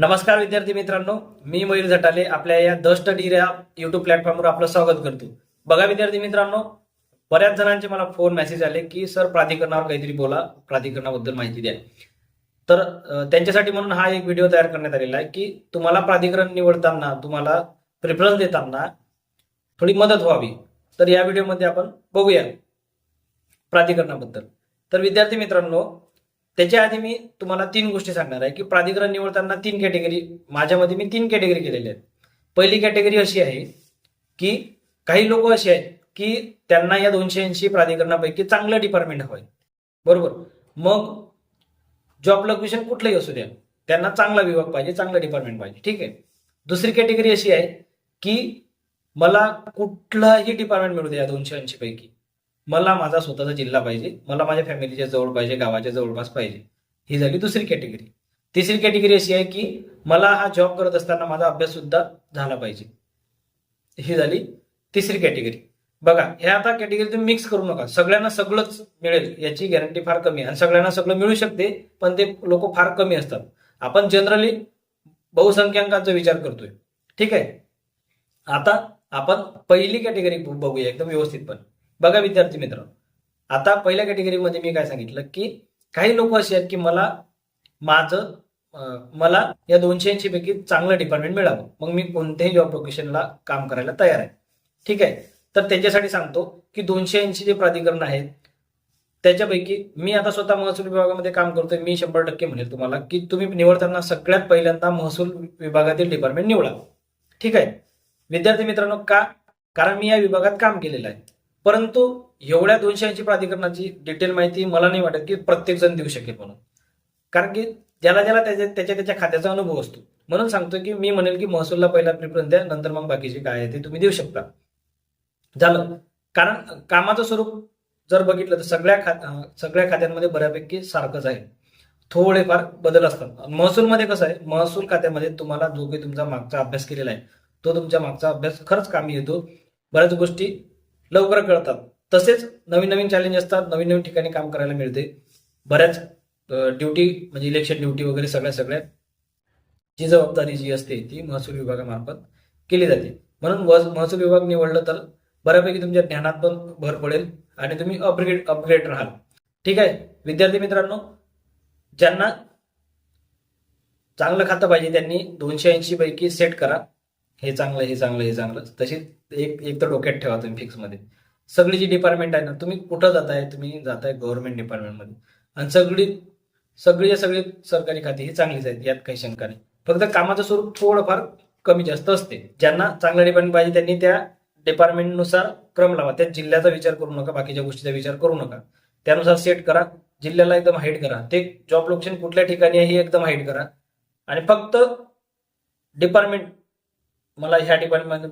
नमस्कार विद्यार्थी मित्रांनो मी मयूर झटाले आपल्या या द स्टडी या युट्यूब प्लॅटफॉर्मवर आपलं स्वागत करतो. बघा विद्यार्थी मित्रांनो बऱ्याच जणांचे मला फोन मेसेज आले की सर प्राधिकरणावर काहीतरी बोला प्राधिकरणाबद्दल माहिती द्या. तर त्यांच्यासाठी म्हणून हा एक व्हिडिओ तयार करण्यात आलेला आहे की तुम्हाला प्राधिकरण निवडताना तुम्हाला प्रेफरन्स देताना थोडी मदत व्हावी. तर या व्हिडिओमध्ये आपण बघूया प्राधिकरणाबद्दल. तर विद्यार्थी मित्रांनो त्याच्या आधी मी तुम्हाला तीन गोष्टी सांगणार आहे की प्राधिकरण निवडताना तीन कॅटेगरी माझ्यामध्ये मी तीन कॅटेगरी केलेल्या आहेत. पहिली कॅटेगरी अशी आहे की काही लोक असे आहेत की त्यांना या दोनशे ऐंशी प्राधिकरणापैकी चांगलं डिपार्टमेंट हवंय. बरोबर? मग जॉब लोकेशन कुठलंही असू द्या त्यांना चांगला विभाग पाहिजे चांगलं डिपार्टमेंट पाहिजे ठीक आहे? दुसरी कॅटेगरी अशी आहे की मला कुठलंही डिपार्टमेंट मिळू द्या या दोनशे ऐंशी पैकी. मला माझा स्वतःचा जिल्हा पाहिजे मला माझ्या फॅमिलीच्या जवळ पाहिजे गावाच्या जवळपास पाहिजे. ही झाली दुसरी कॅटेगरी तिसरी कॅटेगरी अशी आहे की मला हा जॉब करत असताना माझा अभ्यास सुद्धा झाला पाहिजे. ही झाली तिसरी कॅटेगरी बघा ह्या आता कॅटेगरी तुम्ही मिक्स करू नका. सगळ्यांना सगळंच मिळेल याची गॅरंटी फार कमी आहे. आणि सगळ्यांना सगळं मिळू शकते पण ते लोक फार कमी असतात. आपण जनरली बहुसंख्यांकांचा विचार करतोय. ठीक आहे? आता आपण पहिली कॅटेगरी बघूया एकदम व्यवस्थितपणे. बघा विद्यार्थी मित्र आता पहिल्या कॅटेगरीमध्ये मी काय सांगितलं की काही लोक असे आहेत की मला माझं मला या दोनशे ऐंशी पैकी चांगलं डिपार्टमेंट मिळावं. मग मी कोणत्याही जॉब लोकेशनला काम करायला तयार आहे. ठीक आहे? तर त्याच्यासाठी सांगतो की दोनशे ऐंशी जे प्राधिकरण आहेत त्याच्यापैकी मी आता स्वतः महसूल विभागामध्ये काम करतोय. मी शंभर टक्के म्हणेल तुम्हाला की तुम्ही निवडताना सगळ्यात पहिल्यांदा महसूल विभागातील डिपार्टमेंट निवडा. ठीक आहे? विद्यार्थी मित्रांनो का? कारण मी या विभागात काम केलेलं आहे. परंतु एवढ्या दोनशे ऐंशी प्राधिकरणाची डिटेल माहिती मला नाही वाटत की प्रत्येक जण देऊ शकेल म्हणून. कारण की ज्याला ज्याला त्याच्या त्याच्या त्याच्या खात्याचा अनुभव असतो. म्हणून सांगतो की मी म्हणेल की महसूलला पहिला प्रिफरन्स द्या नंतर मग बाकीचे काय आहे ते तुम्ही देऊ शकता. झालं. कारण कामाचं स्वरूप जर बघितलं तर सगळ्या खात सगळ्या खात्यांमध्ये बऱ्यापैकी सारखंच आहे. थोडेफार बदल असतात. महसूलमध्ये कसं आहे? महसूल खात्यामध्ये तुम्हाला जो काही तुमचा मागचा अभ्यास केलेला आहे तो तुमच्या मागचा अभ्यास खरंच कामी येतो. बऱ्याच गोष्टी लवकर कळतात. तसेच नवीन नवीन चॅलेंज असतात नवीन नवीन ठिकाणी काम करायला मिळते. बऱ्याच ड्युटी म्हणजे इलेक्शन ड्युटी वगैरे सगळ्या सगळ्या जी जबाबदारी जी असते ती महसूल विभागामार्फत केली जाते. म्हणून वज- महसूल विभाग निवडलं तर बऱ्यापैकी तुमच्या ज्ञानात पण भर पडेल आणि तुम्ही अपग्रेड अपग्रेड राहाल. ठीक आहे? विद्यार्थी मित्रांनो ज्यांना चांगलं खातं पाहिजे त्यांनी दोनशे ऐंशी पैकी सेट करा. हे चांगलं हे चांगलं हे चांगलं. तशी एक एक तर डोक्यात ठेवा तुम्ही फिक्समध्ये सगळी जी डिपार्टमेंट आहे ना तुम्ही कुठं जाताय? तुम्ही जाताय गव्हर्नमेंट डिपार्टमेंटमध्ये आणि सगळी सगळी सगळी सरकारी खाती ही चांगलीच आहेत यात काही शंका नाही. फक्त कामाचं स्वरूप थोडंफार कमी जास्त असते. ज्यांना चांगलं डिपार्टमेंट पाहिजे त्यांनी त्या डिपार्टमेंटनुसार क्रम लावा. त्या जिल्ह्याचा विचार करू नका बाकीच्या गोष्टीचा विचार करू नका. त्यानुसार सेट करा. जिल्ह्याला एकदम हाईट करा. ते जॉब लोकेशन कुठल्या ठिकाणी आहे हे एकदम हाईट करा. आणि फक्त डिपार्टमेंट मला ह्या डिपार्टमेंट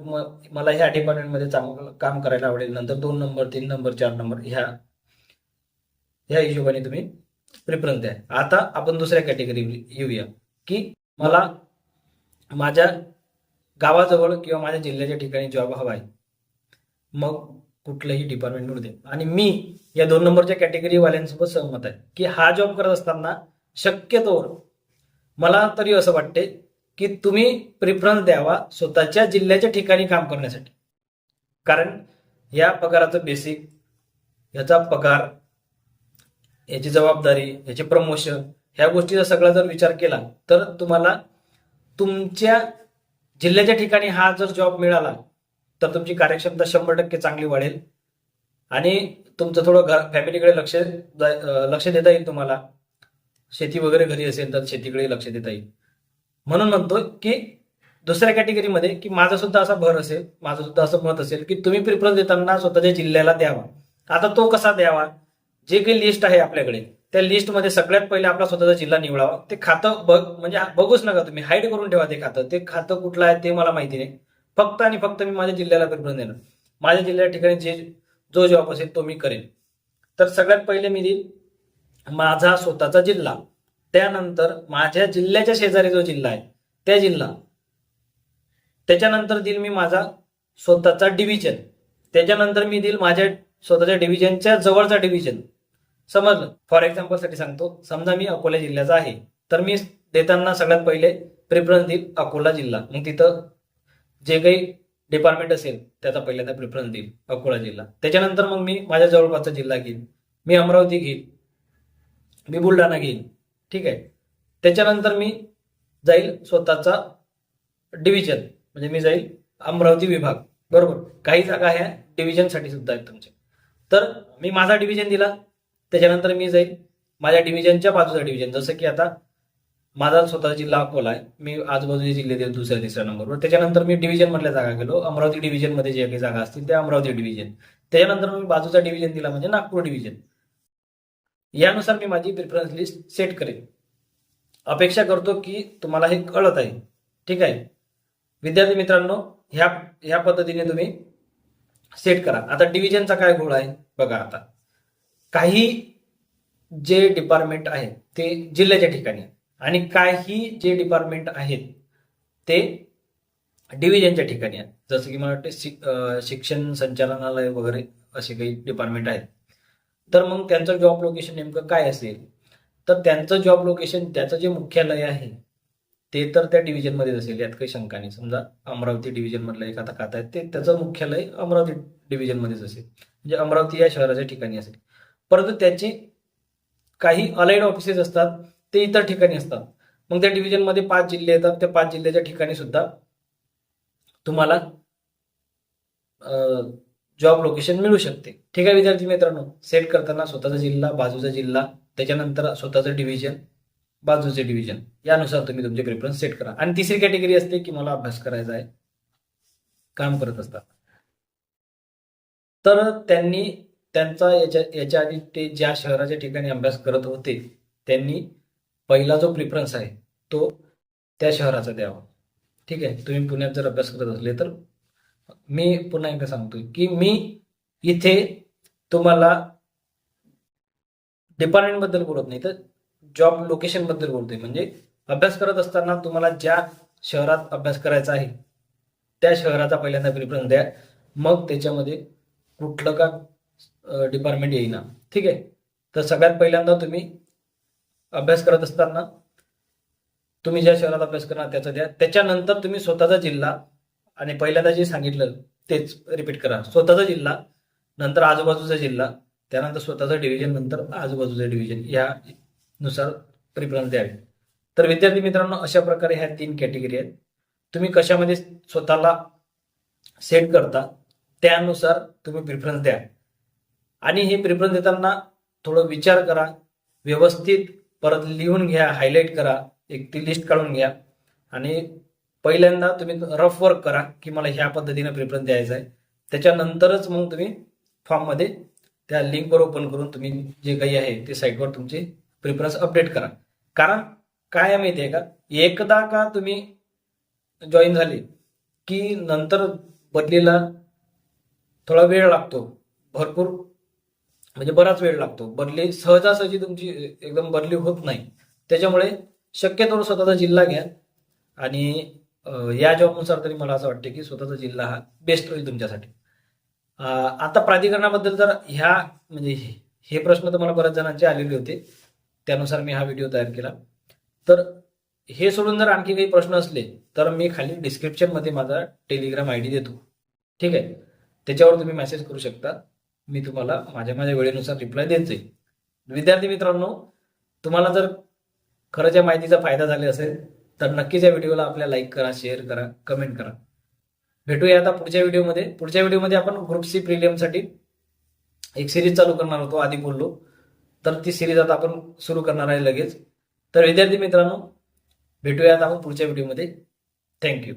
मला ह्या डिपार्टमेंटमध्ये चांगलं काम करायला आवडेल. नंतर दोन नंबर तीन नंबर चार नंबर ह्या ह्या हिशोबाने तुम्ही प्रिफरन्स द्या. आता आपण दुसऱ्या कॅटेगरी येऊया की मला माझ्या गावाजवळ किंवा माझ्या जिल्ह्याच्या ठिकाणी जॉब हवा आहे. मग कुठलंही डिपार्टमेंट मिळू दे. आणि मी या दोन नंबरच्या कॅटेगरीवाल्यांसोबत सहमत आहे की हा जॉब करत असताना शक्यतोवर मला तरी असं वाटते की तुम्ही प्रिफरन्स द्यावा स्वतःच्या जिल्ह्याच्या ठिकाणी काम करण्यासाठी. कारण या पगाराचं बेसिक याचा पगार याची जबाबदारी याचे प्रमोशन ह्या गोष्टीचा सगळा जर विचार केला तर तुम्हाला तुमच्या जिल्ह्याच्या ठिकाणी हा जर जॉब मिळाला तर तुमची कार्यक्षमता शंभर टक्के चांगली वाढेल. आणि तुमचं थोडं घर फॅमिलीकडे लक्ष लक्ष देता येईल तुम्हाला. शेती वगैरे घरी असेल तर शेतीकडे लक्ष देता येईल. म्हणून म्हणतो की दुसऱ्या कॅटेगरीमध्ये की माझा सुद्धा असा भर असेल माझं सुद्धा असं मत असेल की तुम्ही प्रिफरन्स देताना स्वतःच्या जिल्ह्याला द्यावा. आता तो कसा द्यावा? जे काही लिस्ट आहे आपल्याकडे त्या लिस्टमध्ये सगळ्यात पहिले आपला स्वतःचा जिल्हा निवडावा. ते खातं बघ म्हणजे बघूच नका तुम्ही. हाईड करून ठेवा ते खातं. ते खातं कुठलं आहे ते मला माहिती नाही. फक्त आणि फक्त मी माझ्या जिल्ह्याला प्रिफरन्स देणार. माझ्या जिल्ह्या ठिकाणी जे जो जॉब असेल तो मी करेन. तर सगळ्यात पहिले मी देईल माझा स्वतःचा जिल्हा. त्यानंतर माझ्या जिल्ह्याच्या शेजारी जो जिल्हा आहे त्या जिल्हा. त्याच्यानंतर देईल मी माझा स्वतःचा डिव्हिजन त्याच्यानंतर मी देईल माझ्या स्वतःच्या डिव्हिजनच्या जवळचा डिव्हिजन समजलं? फॉर एक्झाम्पलसाठी सांगतो. समजा मी अकोला जिल्ह्याचा आहे तर मी देताना सगळ्यात पहिले प्रिफरन्स देईल अकोला जिल्हा. मग तिथं जे काही डिपार्टमेंट असेल त्याचा पहिल्यांदा प्रिफरन्स देईल अकोला जिल्हा. त्याच्यानंतर मग मी माझ्या जवळपासचा जिल्हा घेईन. मी अमरावती घेईन. मी बुलढाणा घेईन. ठीक आहे. त्याच्यानंतर मी जाईल स्वतःचा डिव्हिजन म्हणजे मी जाईल अमरावती विभाग. बरोबर? काही जागा ह्या डिव्हिजनसाठी सुद्धा आहेत तुमच्या. तर मी माझा डिव्हिजन दिला. त्याच्यानंतर मी जाईल माझ्या डिव्हिजनच्या बाजूचा डिव्हिजन जसं की आता माझा स्वतः जिल्हा अकोला आहे. मी आजूबाजूचे जिल्हे देईल दुसऱ्या तिसऱ्या नंबरवर. त्याच्यानंतर मी डिव्हिजन मधल्या जागा गेलो. अमरावती डिव्हिजनमध्ये जे काही जागा असतील त्या अमरावती डिव्हिजन त्याच्यानंतर मी बाजूचा डिव्हिजन दिला म्हणजे नागपूर डिव्हिजन यानुसार मी माझी प्रिफरन्स लिस्ट सेट करेन. अपेक्षा करतो की तुम्हाला हे कळत आहे. ठीक आहे? विद्यार्थी मित्रांनो ह्या ह्या पद्धतीने तुम्ही सेट करा. आता डिव्हिजनचा काय गोळ आहे? बघा आता. काही जे डिपार्टमेंट आहेत ते जिल्ह्याच्या ठिकाणी आणि काही जे डिपार्टमेंट आहेत ते डिव्हिजनच्या ठिकाणी आहेत. जसं की मला वाटते शिक्षण संचालनालय वगैरे असे काही डिपार्टमेंट आहेत. तर मग त्यांचं जॉब लोकेशन नेमकं काय असेल? तर त्यांचं जॉब लोकेशन त्याचं जे मुख्यालय आहे ते तर त्या डिव्हिजनमध्येच असेल यात काही शंका नाही. समजा अमरावती डिव्हिजनमधलं एखादा खाता आहे ते त्याचं मुख्यालय अमरावती डिव्हिजनमध्येच असेल. म्हणजे अमरावती या शहराच्या ठिकाणी असेल. परंतु त्याची काही अलाइड ऑफिसेस असतात ते इतर ठिकाणी असतात. मग त्या डिव्हिजनमध्ये पाच जिल्हे येतात त्या पाच जिल्ह्याच्या ठिकाणी सुद्धा तुम्हाला जॉब लोकेशन मिळू शकते. ठीक आहे विद्यार्थी मित्रांनो. सेट करताना स्वतःचा जिल्हा बाजूचा जिल्हा त्याच्यानंतर स्वतःचं डिव्हिजन बाजूचे डिव्हिजन यानुसार तुम्ही तुमचे प्रेफरन्स सेट करा. आणि तिसरी कॅटेगरी असते की मला अभ्यास करायचा आहे. काम करत असतात. तर त्यांनी त्यांचा याच्या याच्या आधी ते ज्या शहराच्या ठिकाणी अभ्यास करत होते त्यांनी पहिला जो प्रिफरन्स आहे तो त्या शहराचा द्यावा. ठीक आहे? तुम्ही पुण्यात जर अभ्यास करत असले तर मी पुन्हा एकदा सांगतोय की मी इथे तुम्हाला डिपार्टमेंटबद्दल बोलत नाही तर जॉब लोकेशनबद्दल बोलतोय. म्हणजे अभ्यास करत असताना तुम्हाला ज्या शहरात अभ्यास करायचा आहे त्या शहराचा पहिल्यांदा प्रिफरन्स द्या. मग त्याच्यामध्ये कुठलं का डिपार्टमेंट येईना. ठीक आहे? तर सगळ्यात पहिल्यांदा तुम्ही अभ्यास करत असताना तुम्ही ज्या शहरात अभ्यास करणार त्याचा द्या. त्याच्यानंतर तुम्ही स्वतःचा जिल्हा आणि पहिल्यांदा जे सांगितलं तेच रिपीट करा. स्वतःचा जिल्हा नंतर आजूबाजूचा जिल्हा त्यानंतर स्वतःचं डिव्हिजन नंतर आजूबाजूचं डिव्हिजन यानुसार प्रिफरन्स द्यावे. तर विद्यार्थी मित्रांनो अशा प्रकारे ह्या तीन कॅटेगरी आहेत. तुम्ही कशामध्ये स्वतःला सेट करता त्यानुसार तुम्ही प्रिफरन्स द्या. आणि हे प्रिफरन्स देताना थोडं विचार करा व्यवस्थित परत लिहून घ्या हायलाईट करा एक ती लिस्ट काढून घ्या. आणि पहिल्यांदा तुम्ही रफ वर्क करा की मला ह्या पद्धतीने प्रिफरन्स द्यायचा आहे. त्याच्यानंतरच मग तुम्ही फॉर्ममध्ये त्या लिंकवर ओपन करून तुम्ही जे काही आहे ते साईटवर तुमचे प्रिफरन्स अपडेट करा. कारण काय माहिती आहे का? एकदा का तुम्ही जॉईन झाले की नंतर बदलीला थोडा वेळ लागतो. भरपूर म्हणजे बराच वेळ लागतो. बदली सहजासहजी तुमची एकदम बदली होत नाही. त्याच्यामुळे शक्यतो स्वतःचा जिल्हा घ्या आणि या जॉबनुसार तरी मला असं वाटतं की स्वतःचा जिल्हा हा बेस्ट होईल तुमच्यासाठी. आता प्राधिकरणाबद्दल जर ह्या म्हणजे हे- हे प्रश्न तर मला बऱ्याच जणांचे आलेले होते. त्यानुसार मी हा व्हिडिओ तयार केला. तर हे सोडून जर आणखी काही प्रश्न असले तर मी खाली डिस्क्रिप्शनमध्ये माझा टेलिग्राम आय डी देतो. ठीक आहे? त्याच्यावर तुम्ही मेसेज करू शकता. मी तुम्हाला माझ्या माझ्या वेळेनुसार रिप्लाय देत जाईल. विद्यार्थी मित्रांनो तुम्हाला जर खरंच या माहितीचा फायदा झाला असेल तर नक्कीच या व्हिडिओला आपल्या लाईक करा शेअर करा कमेंट करा. भेटूया आता पुढच्या व्हिडिओमध्ये. पुढच्या व्हिडिओमध्ये आपण ग्रुप सी प्रिलियमसाठी एक सिरीज चालू करणार होतो आधी बोललो. तर ती सिरीज आता आपण सुरू करणार आहे लगेच. तर विद्यार्थी मित्रांनो भेटूयात आपण पुढच्या व्हिडिओमध्ये. थँक्यू